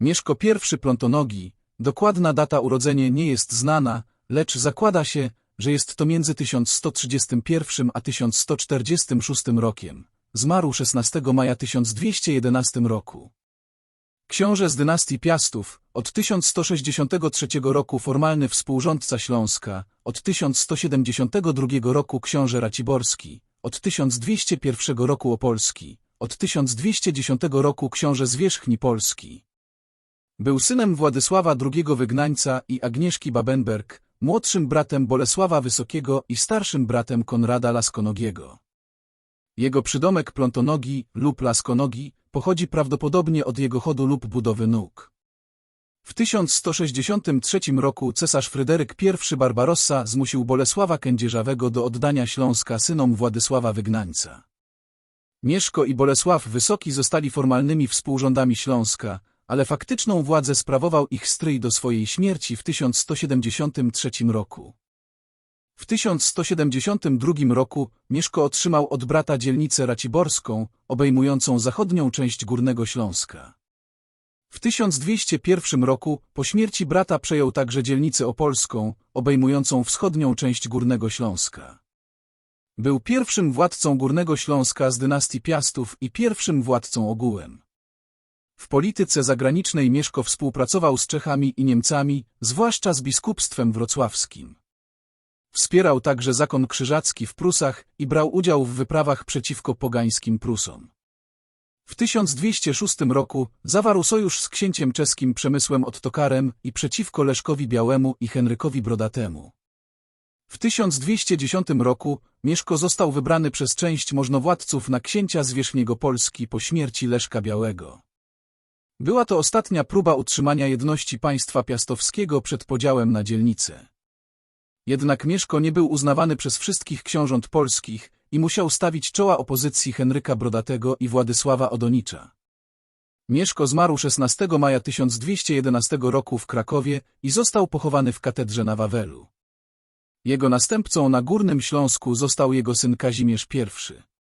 Mieszko I Plontonogi, dokładna data urodzenia nie jest znana, lecz zakłada się, że jest to między 1131 a 1146 rokiem. Zmarł 16 maja 1211 roku. Książę z dynastii Piastów, od 1163 roku formalny współrządca Śląska, od 1172 roku książę Raciborski, od 1201 roku Opolski, od 1210 roku książę Zwierzchni Polski. Był synem Władysława II Wygnańca i Agnieszki Babenberg, młodszym bratem Bolesława Wysokiego i starszym bratem Konrada Laskonogiego. Jego przydomek Plontonogi lub Laskonogi pochodzi prawdopodobnie od jego chodu lub budowy nóg. W 1163 roku cesarz Fryderyk I Barbarossa zmusił Bolesława Kędzierzawego do oddania Śląska synom Władysława Wygnańca. Mieszko i Bolesław Wysoki zostali formalnymi współrządami Śląska, ale faktyczną władzę sprawował ich stryj do swojej śmierci w 1173 roku. W 1172 roku Mieszko otrzymał od brata dzielnicę Raciborską, obejmującą zachodnią część Górnego Śląska. W 1201 roku po śmierci brata przejął także dzielnicę opolską, obejmującą wschodnią część Górnego Śląska. Był pierwszym władcą Górnego Śląska z dynastii Piastów i pierwszym władcą ogółem. W polityce zagranicznej Mieszko współpracował z Czechami i Niemcami, zwłaszcza z biskupstwem wrocławskim. Wspierał także zakon krzyżacki w Prusach i brał udział w wyprawach przeciwko pogańskim Prusom. W 1206 roku zawarł sojusz z księciem czeskim Przemysłem Ottokarem i przeciwko Leszkowi Białemu i Henrykowi Brodatemu. W 1210 roku Mieszko został wybrany przez część możnowładców na księcia zwierzchniego Polski po śmierci Leszka Białego. Była to ostatnia próba utrzymania jedności państwa piastowskiego przed podziałem na dzielnice. Jednak Mieszko nie był uznawany przez wszystkich książąt polskich i musiał stawić czoła opozycji Henryka Brodatego i Władysława Odonicza. Mieszko zmarł 16 maja 1211 roku w Krakowie i został pochowany w katedrze na Wawelu. Jego następcą na Górnym Śląsku został jego syn Kazimierz I.